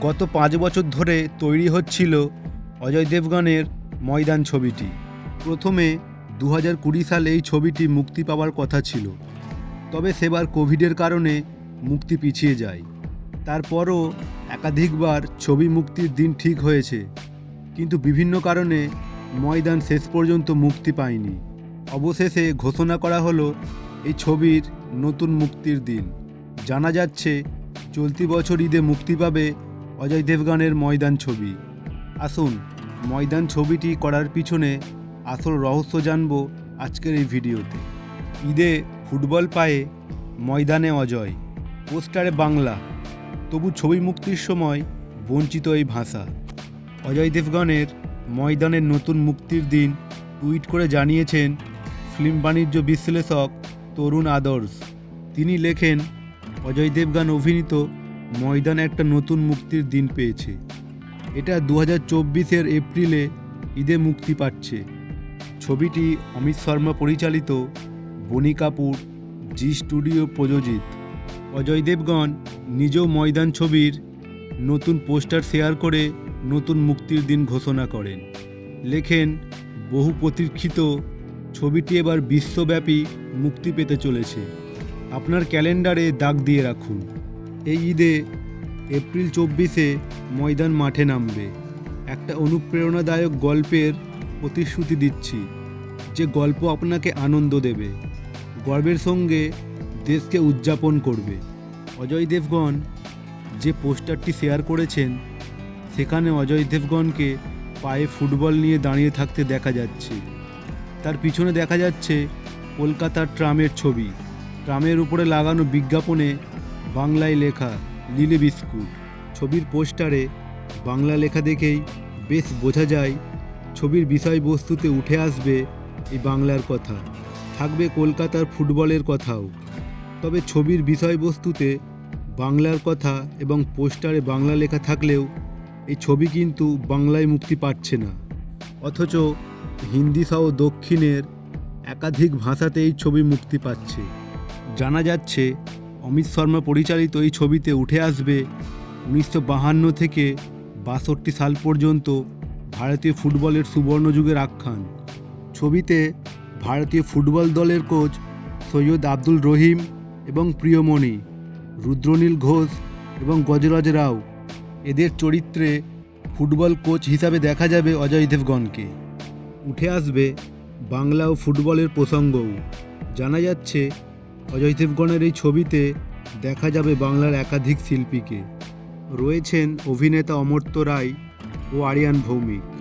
গত পাঁচ বছর ধরে তৈরি হচ্ছিল অজয় দেবগনের ময়দান ছবিটি। প্রথমে দু হাজার কুড়ি সালে এই ছবিটি মুক্তি পাওয়ার কথা ছিল। তবে সেবার কোভিডের কারণে মুক্তি পিছিয়ে যায়। তারপরও একাধিকবার ছবি মুক্তির দিন ঠিক হয়েছে। কিন্তু বিভিন্ন কারণে ময়দান শেষ পর্যন্ত মুক্তি পায়নি। অবশেষে ঘোষণা করা হলো, এই ছবির নতুন মুক্তির দিন। জানা যাচ্ছে, চলতি বছর ঈদে মুক্তি পাবে অজয় দেবগানের ময়দান ছবি। আসুন, ময়দান ছবিটি করার পিছনে আসল রহস্য জানব আজকের এই ভিডিওতে। ঈদে ফুটবল পায়ে ময়দানে অজয়, পোস্টারে বাংলা। তবু ছবি মুক্তির সময় বঞ্চিত এই ভাষা। অজয় দেবগনের ময়দানের নতুন মুক্তির দিন টুইট করে জানিয়েছেন ফিল্ম বাণিজ্য বিশ্লেষক তরুণ আদর্শ। তিনি লেখেন, অজয় দেবগান অভিনীত ময়দান একটা নতুন মুক্তির দিন পেয়েছে। এটা দু হাজার চব্বিশের এপ্রিলে ঈদে মুক্তি পাচ্ছে। ছবিটি অমিত শর্মা পরিচালিত, বনি কাপুর, জি স্টুডিও প্রযোজিত। অজয় দেবগণ নিজ ময়দান ছবির নতুন পোস্টার শেয়ার করে নতুন মুক্তির দিন ঘোষণা করেন। লেখেন, বহু প্রতীক্ষিত, ছবিটি এবার বিশ্বব্যাপী মুক্তি পেতে চলেছে। আপনার ক্যালেন্ডারে দাগ দিয়ে রাখুন। এই ঈদে এপ্রিল চব্বিশে ময়দান মাঠে নামবে। একটা অনুপ্রেরণাদায়ক গল্পের প্রতিশ্রুতি দিচ্ছি। যে গল্প আপনাকে আনন্দ দেবে, গর্বের সঙ্গে দেশকে উদযাপন করবে। অজয় দেবগণ যে পোস্টারটি শেয়ার করেছেন, সেখানে অজয় দেবগণকে পায়ে ফুটবল নিয়ে দাঁড়িয়ে থাকতে দেখা যাচ্ছে। তার পিছনে দেখা যাচ্ছে কলকাতার ট্রামের ছবি। ট্রামের উপরে লাগানো বিজ্ঞাপনে বাংলায় লেখা লিলে বিস্কুট। ছবির পোস্টারে বাংলা লেখা দেখেই বেশ বোঝা যায়, ছবির বিষয়বস্তুতে উঠে আসবে এই বাংলার কথা। থাকবে কলকাতার ফুটবলের কথাও। তবে ছবির বিষয়বস্তুতে বাংলার কথা এবং পোস্টারে বাংলা লেখা থাকলেও এই ছবি কিন্তু বাংলায় মুক্তি পাচ্ছে না। অথচ হিন্দি সহ দক্ষিণের একাধিক ভাষাতে এই ছবি মুক্তি পাচ্ছে। জানা যাচ্ছে অমিত শর্মা পরিচালিত এই ছবিতে উঠে আসবে উনিশশো বাহান্ন থেকে বাষট্টি সাল পর্যন্ত ভারতীয় ফুটবলের সুবর্ণযুগের আখ্যান। ছবিতে ভারতীয় ফুটবল দলের কোচ সৈয়দ আব্দুল রহিম এবং প্রিয়মণি, রুদ্রনীল ঘোষ এবং গজরাজ রাও। এদের চরিত্রে ফুটবল কোচ হিসাবে দেখা যাবে অজয় দেবগণকে উঠে আসবে বাংলা ও ফুটবলের প্রসঙ্গও। জানা যাচ্ছে অজয় দেবগণের এই ছবিতে দেখা যাবে বাংলার একাধিক শিল্পীকে। রয়েছেন অভিনেতা অমর্ত্য রায় ও আরিয়ান ভৌমিক।